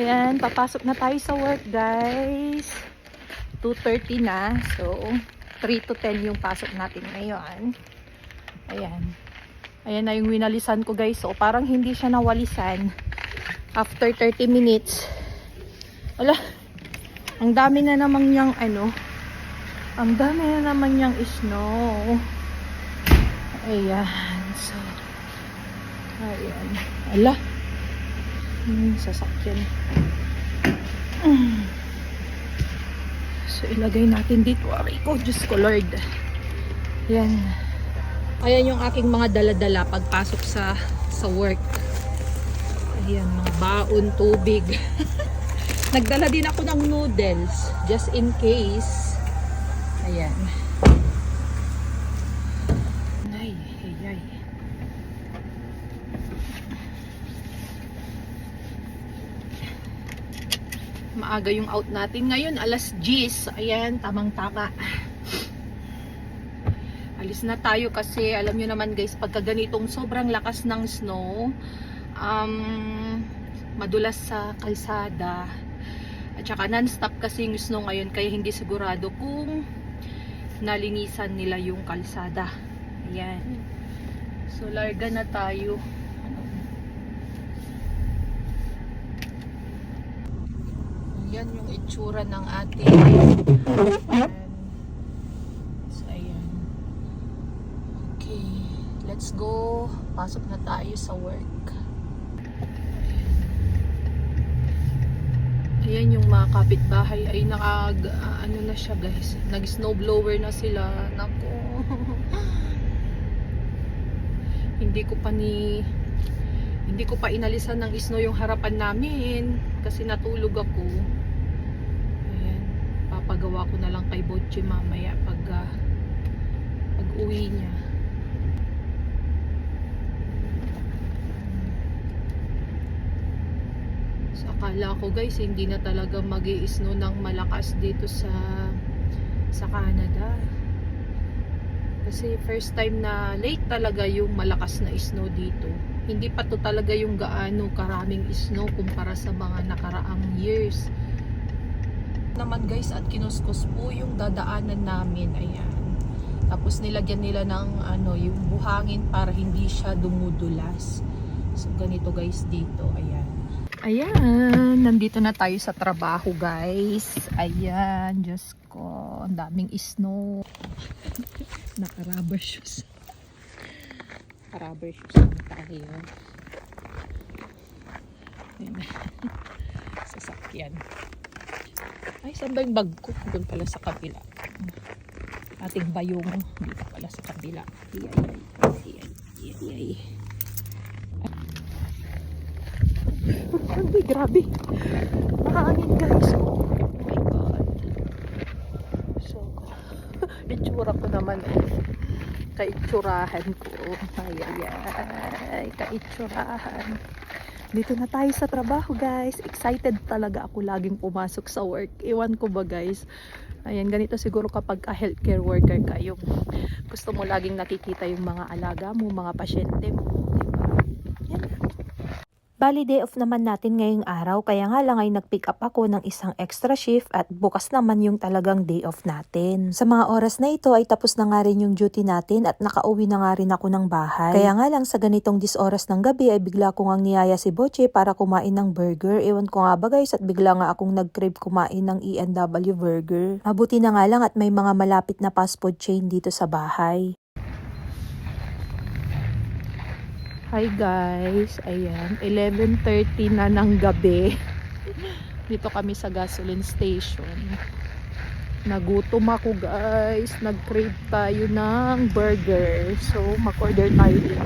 Ayan, papasok na tayo sa work, guys. 2.30 na. So, 3 to 10 yung pasok natin ngayon. Ayan. Ayan na yung winalisan ko, guys. So, parang hindi siya nawalisan. After 30 minutes. Wala. Ang dami na naman niyang ano. Ang dami na naman niyang snow. Ayan. So, ayan. Ala. Hmm, sasakyan. So, ilagay natin dito. Aray ko, Diyos ko, Lord. Yan. Ayan yung aking mga dala-dala pagpasok sa sa work. Ayan, mga baon, tubig. Nagdala din ako ng noodles, just in case. Ayan. Ay, ay, ay. Maaga yung out natin ngayon, alas 10. Ayan, tamang-tama. Alis na tayo kasi alam nyo naman guys, pagka ganitong sobrang lakas ng snow, um, madulas sa kalsada. At saka non-stop kasi yung snow ngayon, kaya hindi sigurado kung nalinisan nila yung kalsada. Ayan. So, larga na tayo. Yan yung itsura ng ating Ayan. So, ayan. Okay. Let's go. Pasok na tayo sa work. Ayan yung mga kapitbahay ay nakag ano na siya guys. Nag snowblower na sila. Nako. hindi ko pa ni hindi ko pa inalisan ng snow yung harapan namin kasi natulog ako. Papagawa ko na lang kay Botche mamaya pag ah, pag uwi niya. So, akala ko guys, hindi na talaga mag snow ng malakas dito sa sa Canada. Kasi first time na late talaga yung malakas na snow dito. Hindi pa to talaga yung gaano karaming snow kumpara sa mga nakaraang years. Naman guys, at kinuskos po yung dadaanan namin. Ayan. Tapos nilagyan nila ng ano, yung buhangin para hindi siya dumudulas. So ganito guys dito. Ayan. Ayan, nandito na tayo sa trabaho guys. Ayan, Diyos ko, ang daming snow. Naka-rubber shoes. Naka-rubber shoes na tayo. Ayan. Sasakyan. Ay, saan ba yung bag ko? Doon pala sa kabila. Ating bayong dito pala sa kabila. Ay, ay, ay. Ay, ay, grabe. Nakahangin guys. Oh my God. So, itsura ko naman eh. Kaitsurahan ko. Ay, ay, ay. Kaitsurahan. Dito na tayo sa trabaho guys. Excited talaga ako laging pumasok sa work. Iwan ko ba guys? Ayan, ganito siguro kapag ka healthcare worker kayo. Gusto mo laging nakikita yung mga alaga mo, mga pasyente mo. Bali day off naman natin ngayong araw kaya nga lang ay nag-pick up ako ng isang extra shift at bukas naman yung talagang day off natin. Sa mga oras na ito ay tapos na nga rin yung duty natin at nakauwi na nga rin ako ng bahay. Kaya nga lang sa ganitong dis oras ng gabi ay bigla ko ngang niyaya si Boche para kumain ng burger. Ewan ko nga ba guys at bigla nga akong nag-crave kumain ng E&W burger. Mabuti na nga lang at may mga malapit na fast food chain dito sa bahay. Hi guys, ayan, 11.30 na ng gabi. Dito kami sa gasoline station. Nagutom ako guys, nag-crave tayo ng burger. So, mag-order tayo din.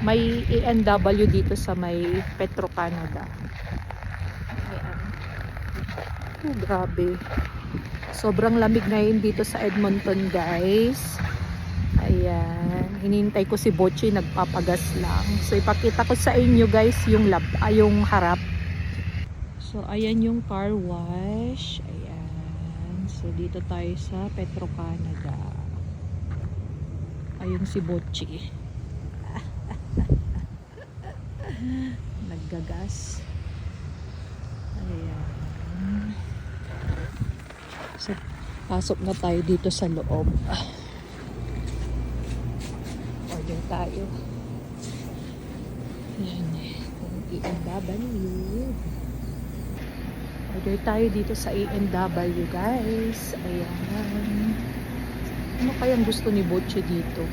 May A&W dito sa may Petro Canada. Ayan. Oh, grabe. Sobrang lamig ngayon dito sa Edmonton, guys. Ayan. Hinintay ko si Bochi, nagpapagas lang. So, ipakita ko sa inyo, guys, yung, lab, ah, yung harap. So, ayan yung car wash. Ayan. So, dito tayo sa Petro Canada. Ayun si Bochi. Naggagas. Ayan. So, pasok na tayo dito sa loob. Order tayo. Ayan. Kung ENW. Order tayo dito sa ENW, guys. Ayan. Ano kayang gusto ni Butche dito?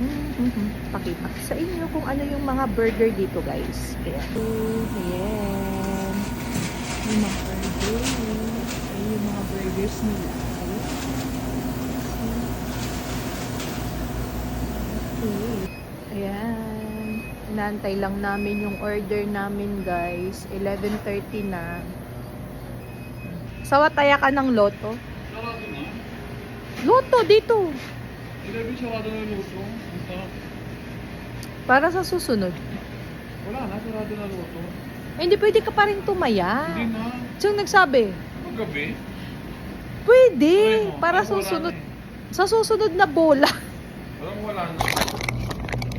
Mm-hmm. Pakita sa inyo kung ano yung mga burger dito, guys. Ayan. Ayan. Yung mga burger. Yung mga burgers nila. Okay. Ayan. Inaantay lang namin yung order namin, guys. 11.30 na. Sawataya ka ng loto? Loto dito. Para sa susunod. wala na, sarado na luto. Eh, hindi pwede ka pa rin tumaya. Hindi na. Sino nagsabi? Paggabi. Pwede. Para susunod. eh. Sa susunod na bola. Parang wala na.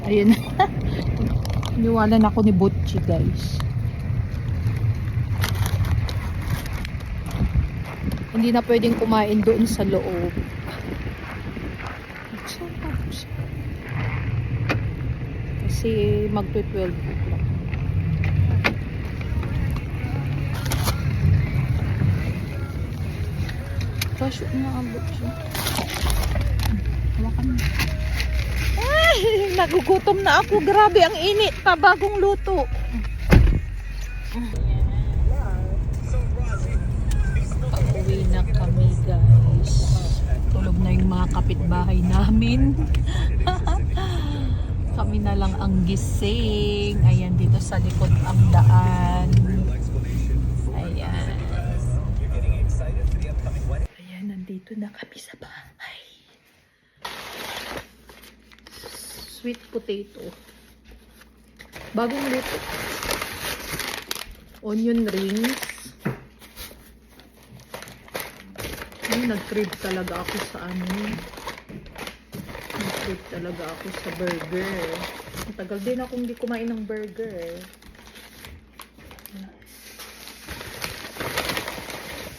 Ayun. Iniwanan ako ni Butchie, guys. Hindi na pwedeng kumain doon sa loob. Kasi magpe-12 Gosh, umaabot siya. Hawakan mo. Ay, nagugutom na ako. Grabe, ang init pa bagong luto. Pauwi na kami, guys. Tulog na yung mga kapitbahay namin. kami na lang ang gising. Ayan, dito sa likod ang daan. Ayan. Ayan, nandito na kami sa bahay. Sweet potato. Bagong luto. Onion rings. Ay, nag-crave talaga ako sa ano. Nag-crave talaga ako sa burger. Ang tagal din ako hindi kumain ng burger.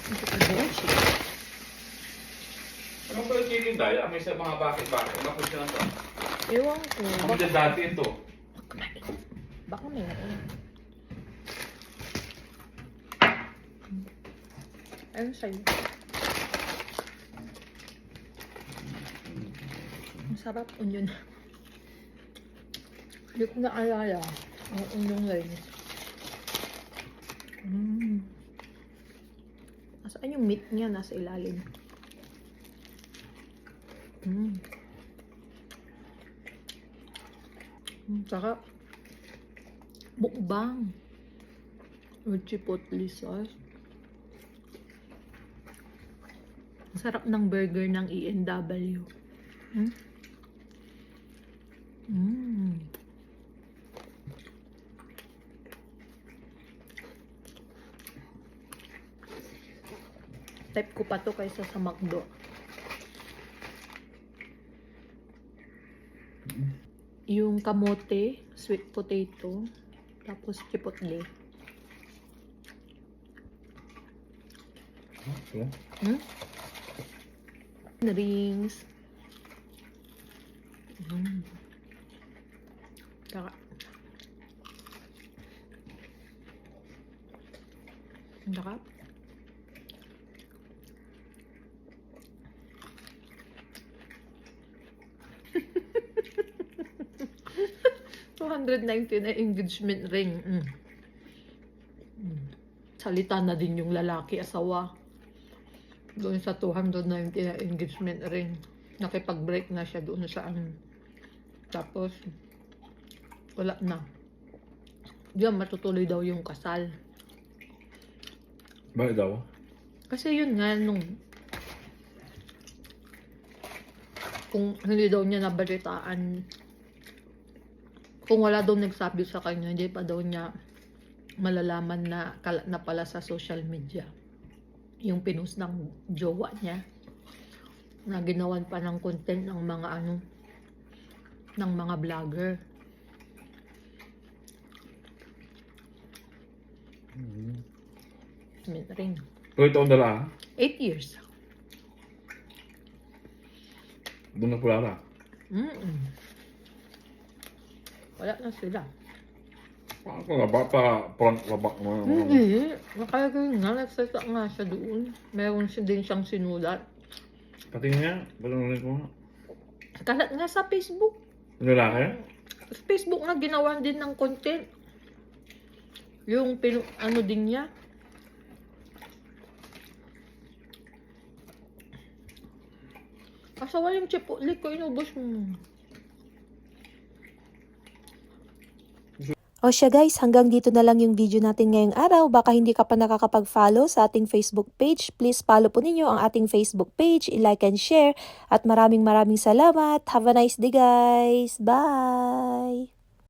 Ito pa Dolce. Ano pala chicken daya? May sa mga bakit-bakit. Bakit siya na to? Ewan ko. Baka, dyan dati ito. baka meron. Ayun sa'yo. Ang sarap onion. Hindi ko na alala. Ang onion rin. Mm. Nasaan yung meat niya? Nasa ilalim. Mm. Mm, sarap. Mukbang. With chipotle sauce. Sarap ng burger ng ENW. Hmm? Mm. Type ko pa to kaysa sa McDo. yung kamote, sweet potato, tapos chipotle. Okay. Hmm? Ano, rings. Mm. Taka. Taka. 290 na engagement ring. Mm. Mm. Salita na din yung lalaki, asawa. Doon sa 290 na engagement ring. Nakipag-break na siya doon sa ano. Tapos, wala na. Diyan, matutuloy daw yung kasal. Bakit daw? Kasi yun nga, nung kung hindi daw niya nabalitaan kung wala daw nagsabi sa kanya, hindi pa daw niya malalaman na na pala sa social media yung pinost ng jowa niya na ginawan pa ng content ng mga ano ng mga vlogger Mm. Min rin. Tuloy taon dala ha? 8 years. Doon na pula na. Mm Wala na sila. Ako nga ba pa front labak mo? Hindi. Nakalagay nga. Nagsasa nga siya doon. Meron siya din siyang sinulat. Pati nga, balong ko nga. Kalat nga sa Facebook. Lalaki? Sa Facebook nga ginawa din ng content. Yung pinu ano din niya. Asa walang chipotle ko inubos mo. O siya guys, hanggang dito na lang yung video natin ngayong araw. Baka hindi ka pa nakakapag-follow sa ating Facebook page. Please follow po ninyo ang ating Facebook page, i-like and share. At maraming maraming salamat. Have a nice day guys. Bye!